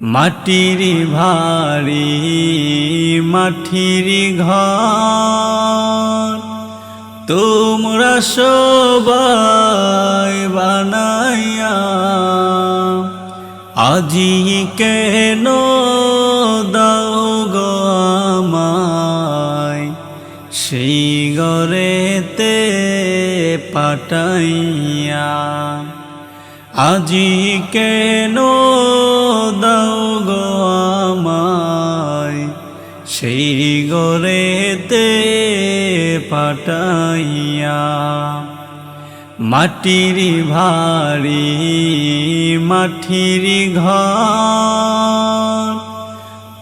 মাটির ভারী, মাটির ঘর। তোমরা সবাই বানাইয়া, আজি কেন দাও গো আমায়? সেই গরেতে পাঠাইয়া আজি কেন দাও গো আমায়? সেই গরেতে পাঠাইয়া মাটির ভারী মাটির ঘর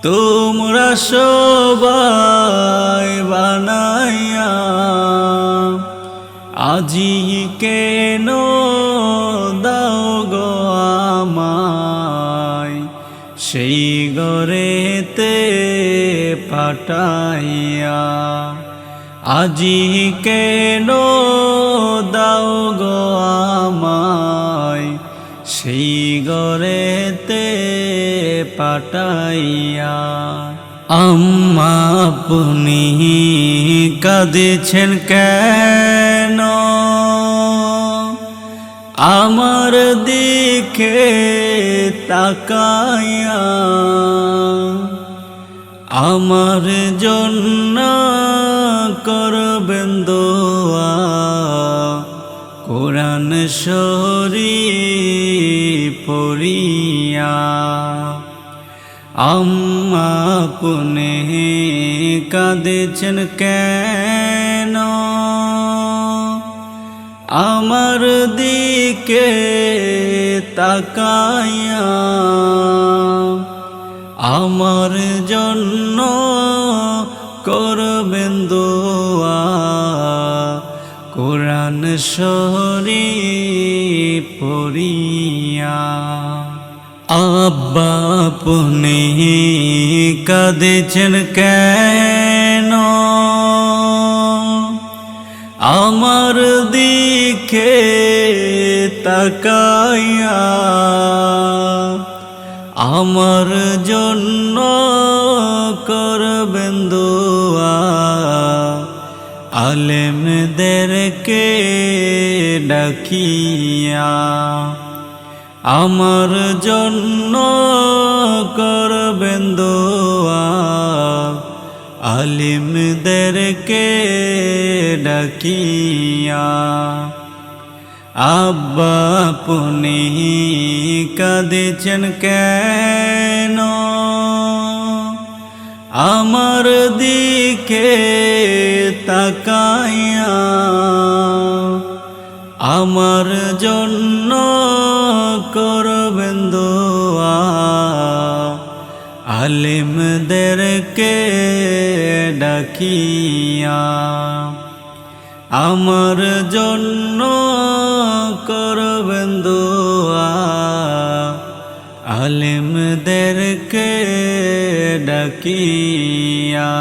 তোমরা সবাই বানাইয়া আজি কেন আমায় সেই গরেতে পাঠাইয়া। আজি কেন দাও গো আমায়? সেই গরেতে পাঠাইয়া। আম্মা আপনি কাঁদেছেন কেন? আমার দিকে তাকায়া আমার জন্য করবেন দোয়া। কোরআন শরী পড়িয়া আম্মা পুনে কাঁদেছেন কেন? আমার দিকে তাকায়া আমার জন্য করবেন দোয়া। কোরআন শরী পড়িয়া আব্বা পুনে কাঁদেছেন কেন? আমার দিকে তাকাইয়া আমার জন্য করবেন দোয়া। আলেমদেরকে ডাকিয়া আমার জন্য করবেন দোয়া। আলিমদেরকে ডাকিয়া আব্বা পুনি কাঁদেছেন কেন? আমার দিকে তাকাইয়া আমার জন্য করবেন দোয়া। আলিমদেরকে ডাকিয়া? আমার জন্য করবেন দোয়া। আলিমদেরকে ডাকিয়া?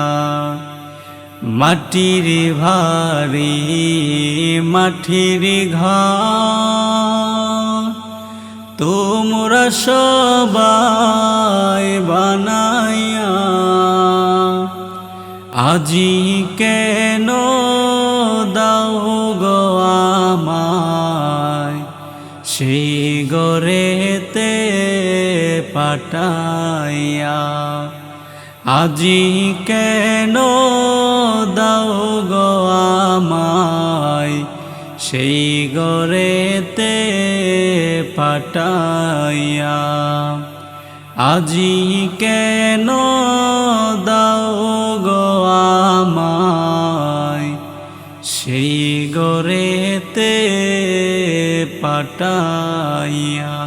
মাটির ভারী মাটির ঘর তোমরা সবাই বানাইয়া, আজি কেন দাও গো আমায়? সেই গরেতে পাঠাইয়া, আজি কেন দাও গো আমায়? সেই গরেতে পাঠাইয়া আজি কেন দাও গো আমায়? সেই গরেতে পাঠাইয়া